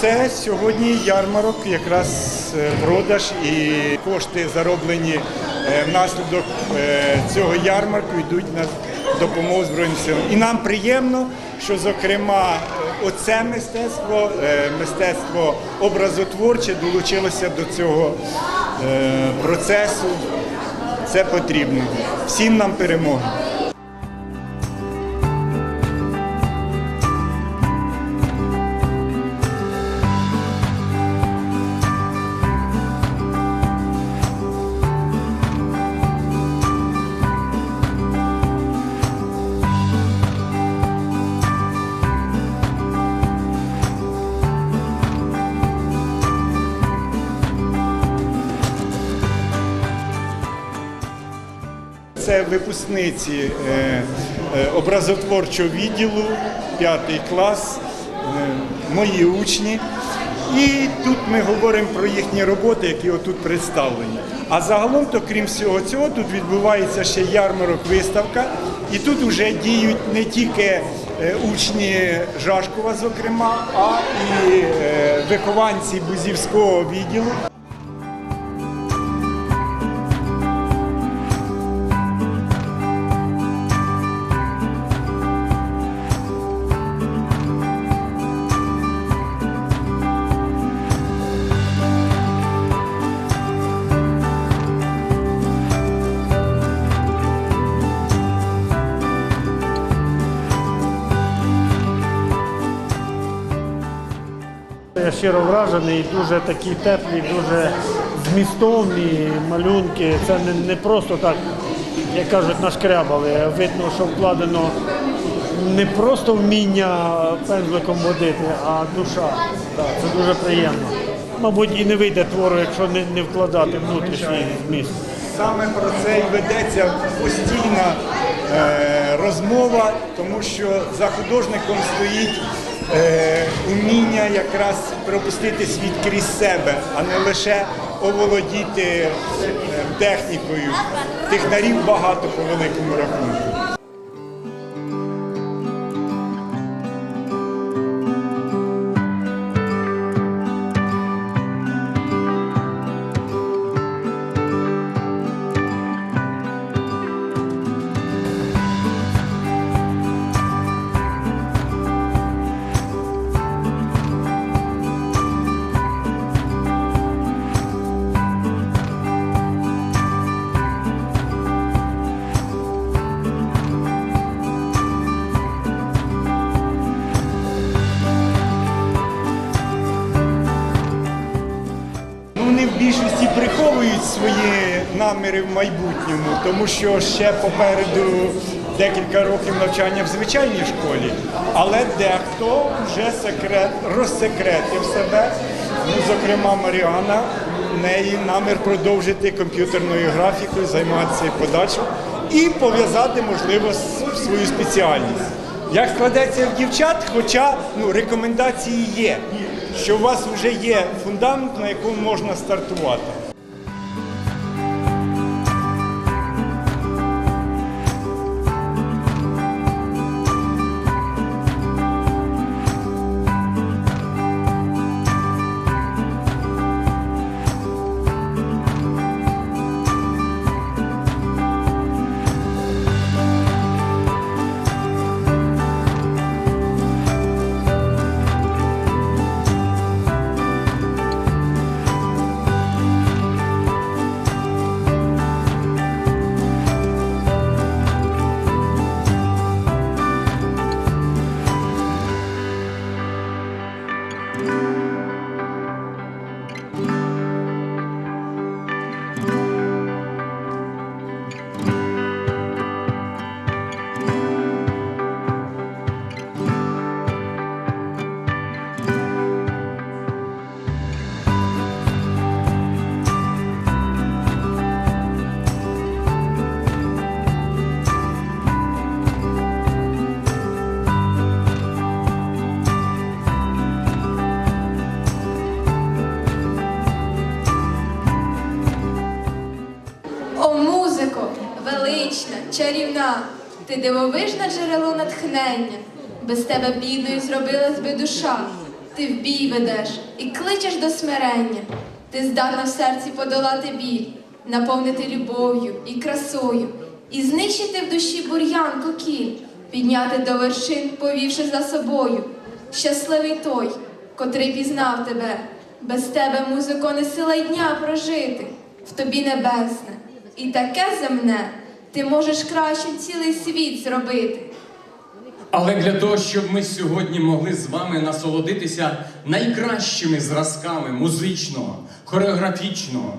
це сьогодні ярмарок, якраз е, продаж і кошти зароблені е, внаслідок е, цього ярмарку йдуть на допомогу Збройним силам. І нам приємно, що зокрема оце мистецтво, мистецтво образотворче долучилося до цього процесу. Це потрібно. Всім нам перемоги. Випускниці е, е, образотворчого відділу, п'ятий клас, е, мої учні. І тут ми говоримо про їхні роботи, які отут представлені. А загалом, то крім всього цього, тут відбувається ще ярмарок, виставка, і тут вже діють не тільки учні Жашкова, зокрема, а і вихованці Бузівського відділу. Щиро вражений, дуже такі теплі, дуже змістовні малюнки. Це не, не просто так, як кажуть, нашкрябали. Видно, що вкладено не просто вміння пензликом водити, а душа. Так, це дуже приємно. Мабуть, і не вийде твору, якщо не, не вкладати внутрішній зміст. Саме про це і ведеться постійна е, розмова, тому що за художником стоїть е, уміння якраз пропустити світ крізь себе, а не лише оволодіти е, технікою. Технарів багато по великому рахунку. Більшості свої наміри в майбутньому, тому що ще попереду декілька років навчання в звичайній школі, але дехто вже секрет розсекретив себе. Ну, зокрема, Маріана, в неї намір продовжити комп'ютерною графікою, займатися і подальшим і пов'язати, можливо, свою спеціальність. Як складеться в дівчат, хоча ну, рекомендації є, що у вас вже є фундамент, на якому можна стартувати. Дивовижне джерело натхнення. Без тебе бідною зробилась би душа. Ти в бій ведеш і кличеш до смирення. Ти здатна в серці подолати біль, наповнити любов'ю і красою, і знищити в душі бур'ян кокіль, підняти до вершин, повівши за собою. Щасливий той, котрий пізнав тебе. Без тебе, музико, не сила й дня прожити, в тобі небесне, і таке земне, ти можеш кращим цілий світ зробити. Але для того, щоб ми сьогодні могли з вами насолодитися найкращими зразками музичного, хореографічного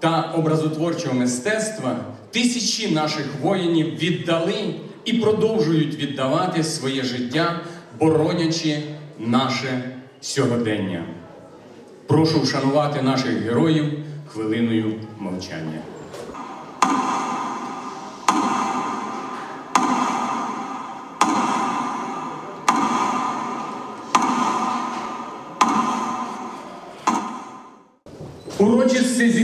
та образотворчого мистецтва, тисячі наших воїнів віддали і продовжують віддавати своє життя, боронячи наше сьогодення. Прошу вшанувати наших героїв хвилиною мовчання.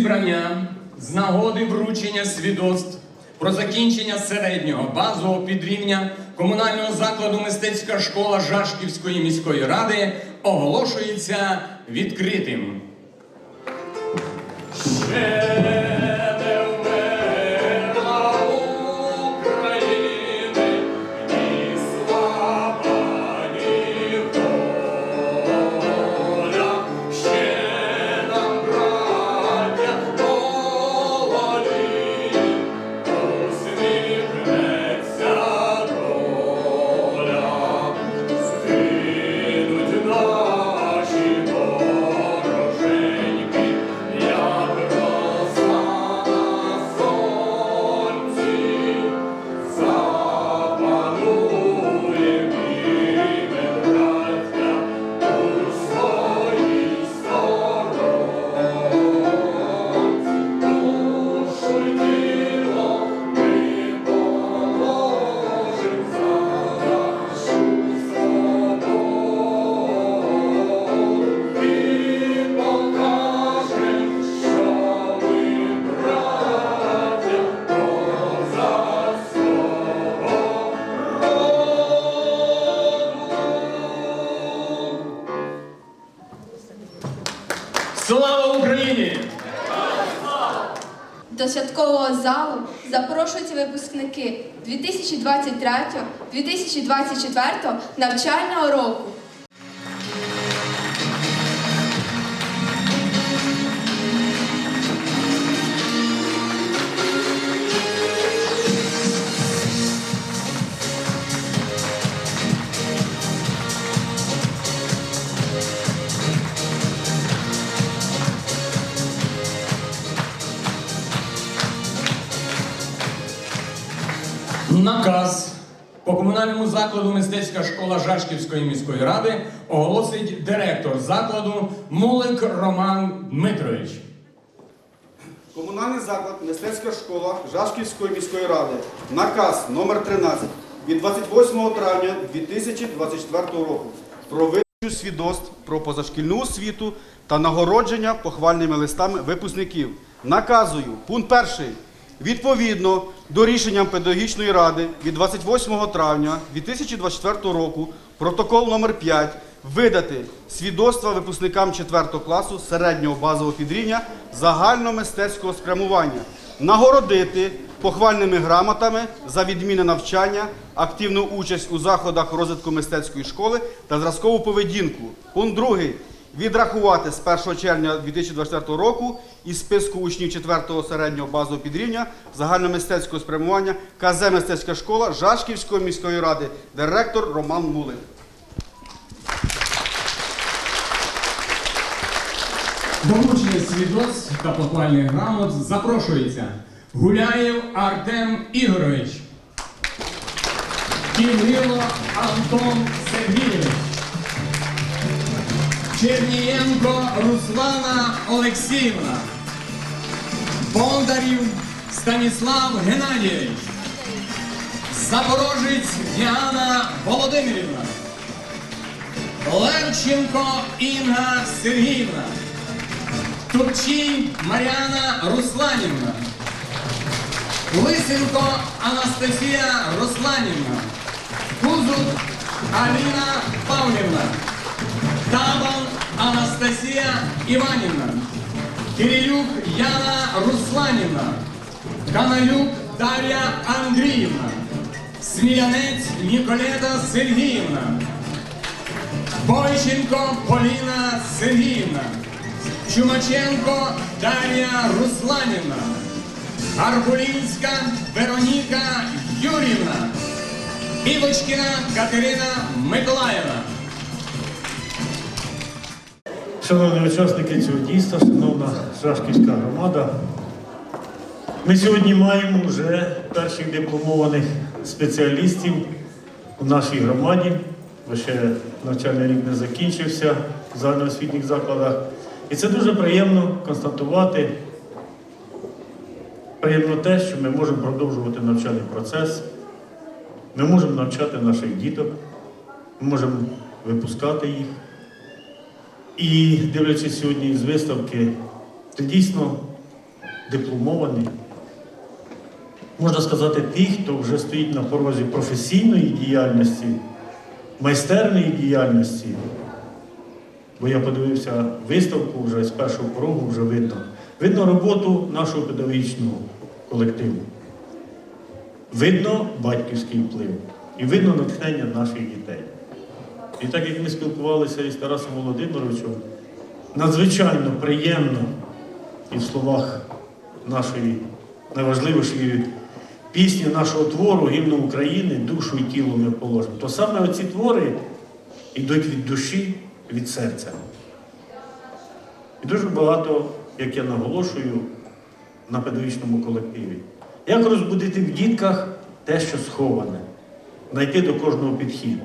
Зібрання з нагоди вручення свідоцтв про закінчення середнього базового підрівня комунального закладу мистецька школа Жашківської міської ради оголошується відкритим. Ще 2023-2024 навчального року. Наказ по комунальному закладу мистецька школа Жашківської міської ради оголосить директор закладу Мулик Роман Дмитрович. Комунальний заклад Мистецька школа Жашківської міської ради. Наказ номер 13 від 28 травня 2024 року про видачу свідоцтв про позашкільну освіту та нагородження похвальними листами випускників. Наказую, пункт перший. Відповідно до рішенням педагогічної ради від 28 травня 2024 року протокол номер 5 видати свідоцтва випускникам 4 класу середнього базового підрівня загальномистецького спрямування, нагородити похвальними грамотами за відмінне навчання, активну участь у заходах розвитку мистецької школи та зразкову поведінку. Пункт другий. Відрахувати з 1 червня 2024 року із списку учнів 4 середнього базового підрівня загальномистецького спрямування КЗ «Мистецька школа Жашківської міської ради, директор Роман Мулин. До вручення свідоцтв та похвальних грамот запрошується Гуляєв Артем Ігорович, Кирило Антон Сергійович, Чернієнко Руслана Олексіївна, Бондарів Станіслав Геннадійович, Запорожець Діана Володимирівна, Левченко Інга Сергіївна. Турчій Мар'яна Русланівна, Лисенко Анастасія Русланівна, Кузук Аліна Павлівна, Табан Анастасія Іванівна, Кирилюк Яна Русланівна, Каналюк Дар'я Андріївна, Смілянець Ніколета Сергіївна, Бойченко Поліна Сергіївна, Чумаченко Дар'я Русланівна, Арбулінська Вероніка Юрівна, Білочкіна Катерина Миколаївна. Шановні учасники цього дійства, шановна Шашківська громада, ми сьогодні маємо вже перших дипломованих спеціалістів у нашій громаді, бо навчальний рік не закінчився в загальноосвітніх закладах. І це дуже приємно констатувати. Приємно те, що ми можемо продовжувати навчальний процес, ми можемо навчати наших діток, ми можемо випускати їх. І дивлячись сьогодні з виставки, це дійсно дипломовані. Можна сказати, ті, хто вже стоїть на порозі професійної діяльності, майстерної діяльності. Бо я подивився виставку вже з першого порогу, вже видно. Видно роботу нашого педагогічного колективу. Видно батьківський вплив і видно натхнення наших дітей. І так як ми спілкувалися із Тарасом Володимировичем, надзвичайно приємно і в словах нашої найважливішої пісні нашого твору, гімну України, душу і тіло ми положимо, то саме оці твори йдуть від душі, від серця. І дуже багато, як я наголошую, на педагогічному колективі. Як розбудити в дітках те, що сховане, знайти до кожного підхід.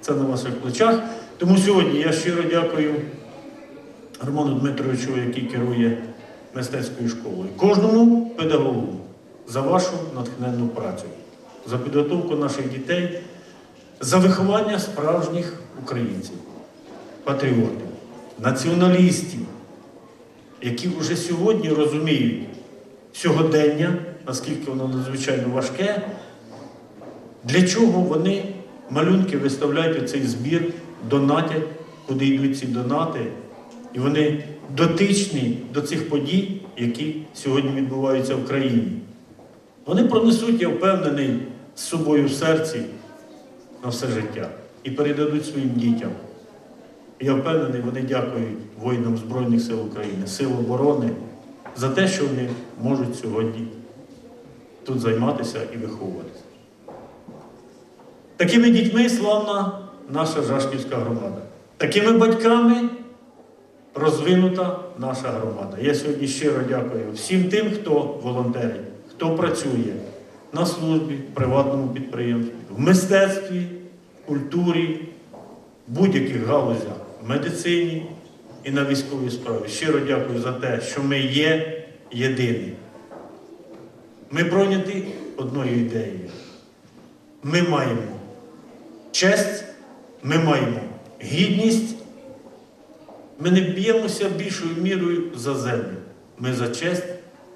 Це на ваших плечах. Тому сьогодні я щиро дякую Роману Дмитровичу, який керує мистецькою школою, кожному педагогу за вашу натхненну працю, за підготовку наших дітей, за виховання справжніх українців, патріотів, націоналістів, які вже сьогодні розуміють сьогодення, наскільки воно надзвичайно важке, для чого вони малюнки виставляють у цей збір, донатять, куди йдуть ці донати, і вони дотичні до цих подій, які сьогодні відбуваються в країні. Вони пронесуть, я впевнений, з собою в серці на все життя і передадуть своїм дітям. І я впевнений, вони дякують воїнам Збройних сил України, сил оборони за те, що вони можуть сьогодні тут займатися і виховуватися. Такими дітьми славна наша Жашківська громада. Такими батьками розвинута наша громада. Я сьогодні щиро дякую всім тим, хто волонтерить, хто працює на службі, приватному підприємстві, в мистецтві, культурі, будь-яких галузях, в медицині і на військовій справі. Щиро дякую за те, що ми є єдині. Ми пройняті одною ідеєю. Ми маємо честь, ми маємо гідність. Ми не б'ємося більшою мірою за землю. Ми за честь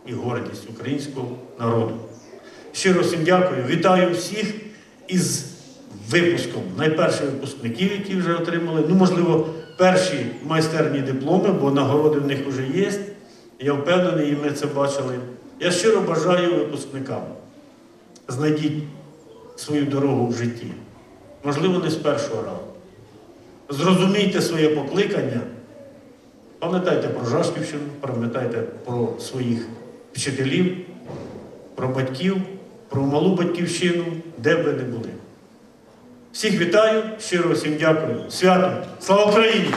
і гордість українського народу. Щиро всім дякую. Вітаю всіх із випуском найперших випускників, які вже отримали. Ну, можливо, перші майстерні дипломи, бо нагороди в них вже є. Я впевнений, і ми це бачили. Я щиро бажаю випускникам. Знайдіть свою дорогу в житті. Можливо, не з першого разу. Зрозумійте своє покликання. Пам'ятайте про Жашківщину, пам'ятайте про своїх вчителів, про батьків, про малу батьківщину, де б ви не були. Всіх вітаю, щиро всім дякую. Свято! Слава Україні!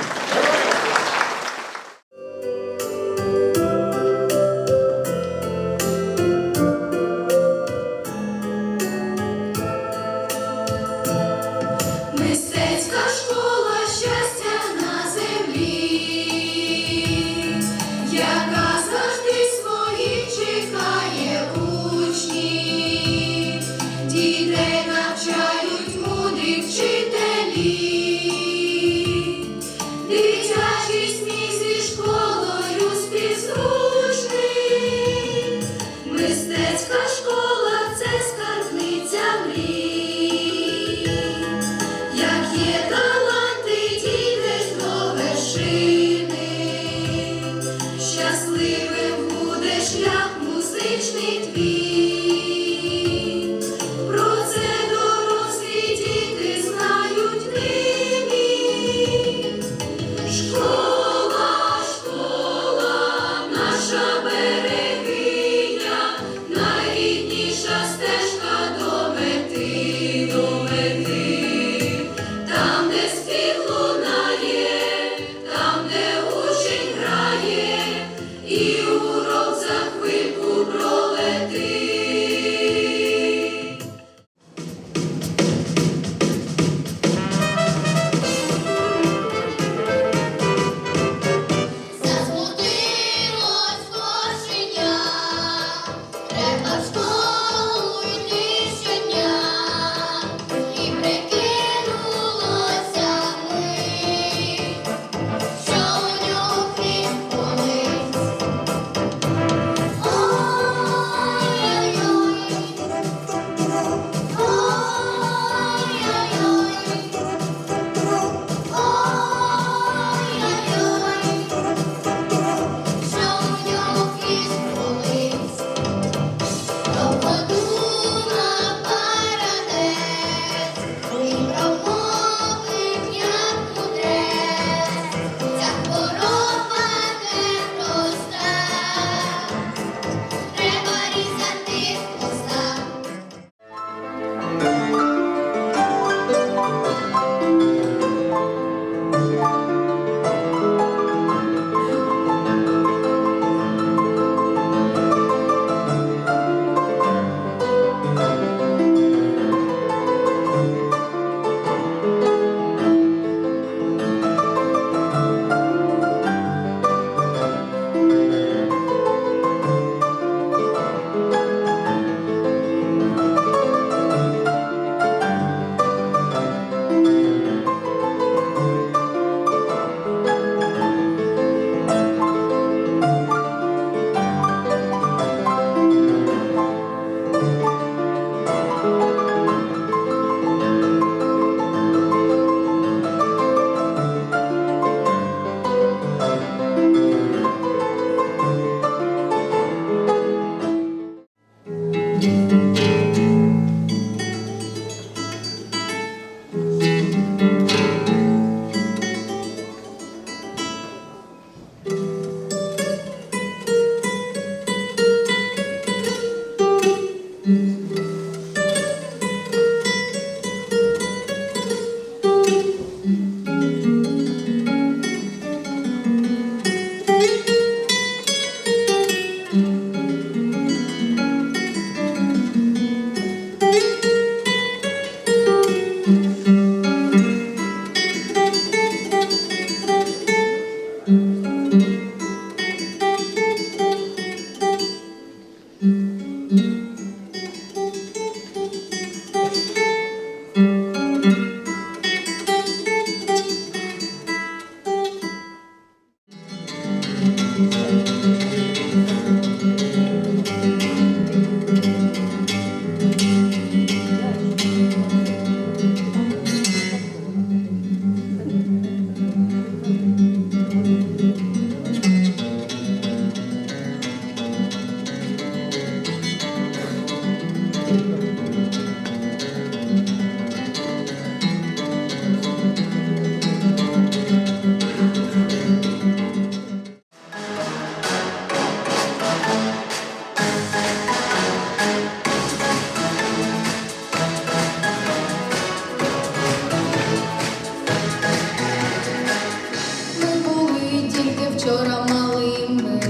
вчора малими,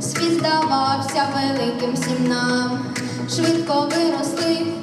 світ здавався великим всім нам, швидко виросли.